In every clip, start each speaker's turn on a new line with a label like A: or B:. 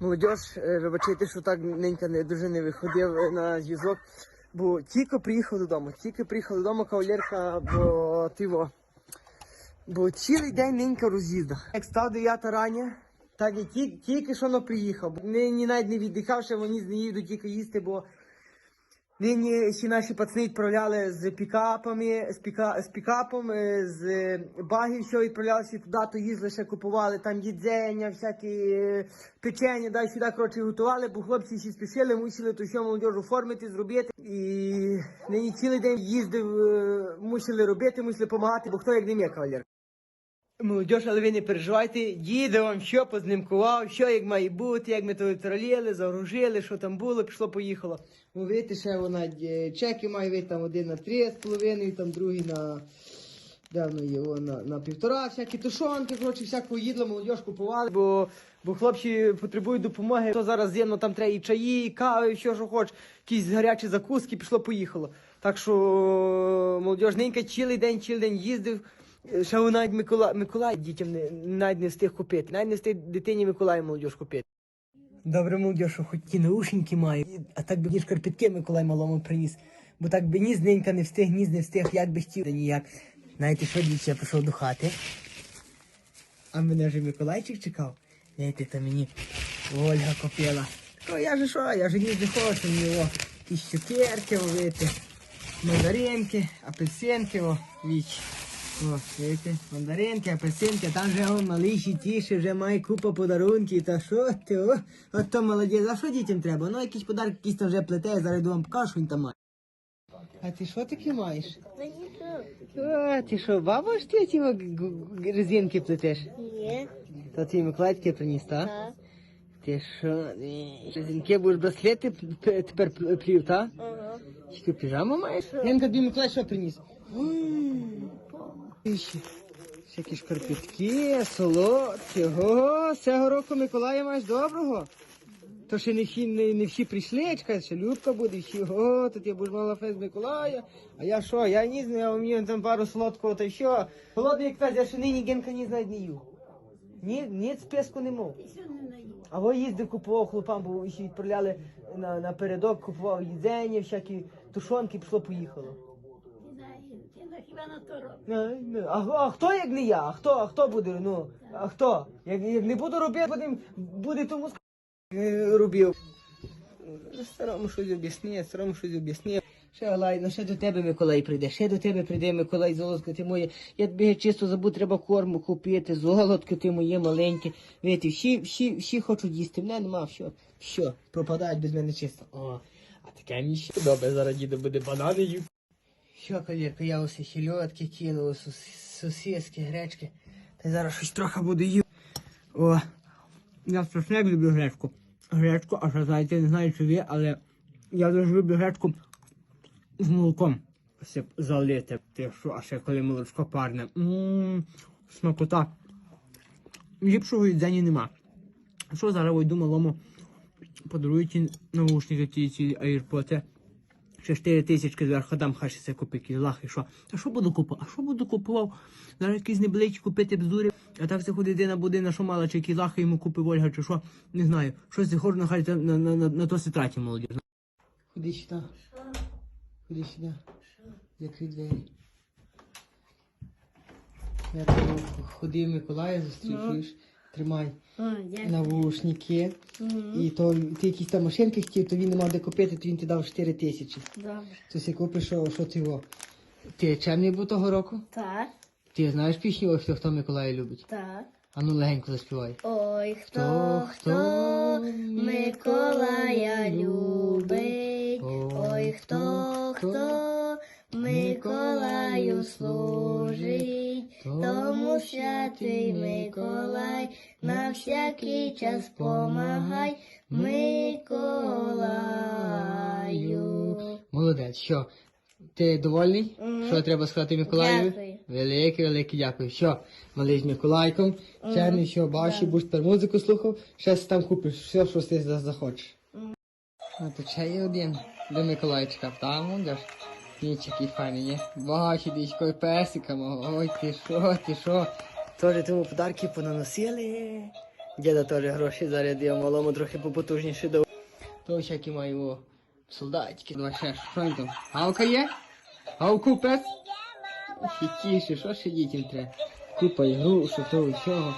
A: Молодіж, е, вибачайте, що так ненька не дуже не виходив е, на зв'язок. Бо тільки приїхав додому, тільки приїхав додому кавалерка, бо тиво. Бо цілий день ненька роз'їзда. Як став 9 рання, так і тільки, що но приїхав. Ні, ні навіть не віддихавши, вони не їдуть тільки їсти, бо Нині ще наші пацани відправляли з пікапами, з, піка, з пікапом, е, з багів, що відправлялися туди, то їздили, ще купували там їдзення, всякі е, печення, дай сюди, коротше, готували, бо хлопці ще спішили, мусили то що молодіж оформити, зробити. І нині цілий день їздив, е, мусили робити, мусили допомагати, бо хто як не мє кавалер. Молодіж, але ви не переживайте, діда вам що познимкував, що як має бути, як ми то троліли, загружили, що там було, пішло, поїхало. Ну, видите, ще вона е, чеки має вийти там один на три з половиною, там другий на. Давно його на, на півтора, всякі тушонки, коротше, всякого їдла, молодіж купували, бо, бо хлопці потребують допомоги. То зараз зимно там треба і чаї, і кави, і що що хоч, якісь гарячі закуски, пішло, поїхало. Так що молодіж ненька цілий день, цілий день їздив. Ще навіть Миколай, Миколай дітям не, навіть не встиг купити. Навіть не встиг дитині Миколая молодіж купити. Добре, молодіж, що хоч ті наушники маю, а так би ні шкарпетки Миколай малому приніс. Бо так би ні зненька не встиг, ні не встиг, як би хотів, та ніяк. Знаєте, що дівча, я пішов до хати. А мене вже Миколайчик чекав. Знаєте, то мені Ольга купила. О, я же що, я же ніж не хочу, мені о, якісь цукерки ловити, мандаринки, апельсинки, о, віч. О, видите, мандаринки, апельсинки, там вже о, малий ще тіше, вже має купа подарунків, та що ти, о, от то молодець, а що дітям треба? Ну, якісь подарки, якісь там вже плете, я зараз йду вам покажу, що він там має. А ти що таке маєш? О, ти що, баба ж ти ті резинки плетеш?
B: Ні.
A: То ти Миколаївське приніс, так?
B: Так.
A: Ти що, резинки будеш браслети тепер плів, так?
B: Ага.
A: Чи ти піжаму маєш? Янка, тобі Миколай що приніс? Ищи. Всякі шкарпетки, солодкі. Ого, цього року Миколая маєш доброго. То ще не всі, не, не всі прийшли, чекай, ще Любка буде, всі, ого, тут я будеш мала фест Миколая. А я що, я не знаю, мені там пару солодкого, та що. Холодний як я ще нині генка не знаю, не. Ні, ні, списку не мов. А во їздив, купував хлопам, бо ще відправляли на, напередок, купував їдзення, всякі тушонки, пішло, поїхало.
B: Хіба на то робить?
A: Не, не. А, а хто як не я? А хто, а хто буде? Ну, а хто? Як, як не буду робити, будем, буде тому ск- е, робив. Старому щось об'ясни, старому щось об'ясни. Ще Олай, ну ще до тебе Миколай прийде, ще до тебе прийде Миколай, золотко ти моє. Я тобі чисто забув, треба корму купити, золотко ти моє маленьке. Видите, всі, всі, всі хочуть їсти, мене нема, все, все, пропадають без мене чисто. О, а таке мені ще добре, зараз діду буде банани їв. Що, колірка, я усе хільотки кинув, сос- сосиски, гречки. Та й зараз щось трохи буду їв. О, я страшно люблю гречку. Гречку, а що знаєте, не знаю, чи ви, але я дуже люблю гречку з молоком. Все залити. Ти що, а ще коли молочко парне. Ммм, смакота. Ліпшого їдзення нема. Що зараз думаю, малому подарують наушники, ті, ці AirPods. Ще 4 тисячки зверху дам, хай ще це купить лахи, що. А що буду купувати? А що буду купував? Зараз якісь невеличкі купити бздури, а так це ходить на будина, що мала, чи які лахи йому купив Ольга, чи що, не знаю. Щось хожу нахай на, на, на, на, на то си траті молоді. Ходи сюди. Ходи сюди. Закрий двері. Я тебе ходив Миколая, зустрічуєш. Тримай
B: О, дякую.
A: навушники. І то ти якісь там машинки хотів, то він не мав де купити, то він ти дав 4 тисячі.
B: Добре.
A: То си купиш, що, що ти його. Ти чемний був того року?
B: Так,
A: Ти знаєш пісню, ось хто Миколая любить?
B: так.
A: А ну легенько заспівай.
B: Ой, хто,
A: Хто,
B: хто
A: хто
B: Миколая любить,
A: Ой,
B: ой, хто, хто Миколаю служить, тому святий Миколай на всякий час помагай Миколаю.
A: Молодець, що? Ти довольний?
B: Мгм.
A: Що треба сказати Миколаєві?
B: Дякую.
A: Велике, велике дякую. Що, малий з Миколайком, чемний, що бачиш, будеш тепер музику слухав, ще там купиш все, що ти за- захочеш. А то ще є один до Миколайчика, там молодеж. Ніч який файний, ні? Бачиш, дичко, песика мого, ой ти що, ти що. Тоже тому подарки понаносили. Діда теж гроші зарядив, малому трохи попотужніше дав. То всякі маю солдатики. Два ще, що він там? Галка є? Галку пес? Хітіше, що ще дітям треба? Купа ігрушок, того всього.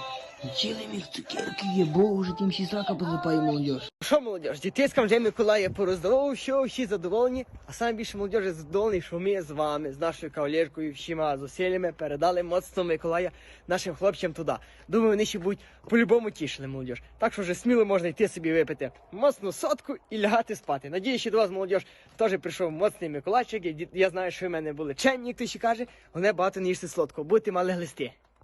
A: Цілий міг цукерки є, боже, тим ще срака позапає молодіж. Що молодіж? Дітискам вже Миколая пороздавав, що всі задоволені, а саме більше молодіж задоволені, що ми з вами, з нашою кавалеркою, всіма зусиллями передали моцно Миколая нашим хлопцям туди. Думаю, вони ще будуть по-любому тішили молодіж. Так що вже сміло можна йти собі випити моцну сотку і лягати спати. Надіюсь, що до вас молодіж теж прийшов моцний Миколайчик. Я- знаю, що в мене були ченні, як ти ще каже, вони багато не їсти солодкого. Будьте мали глисти.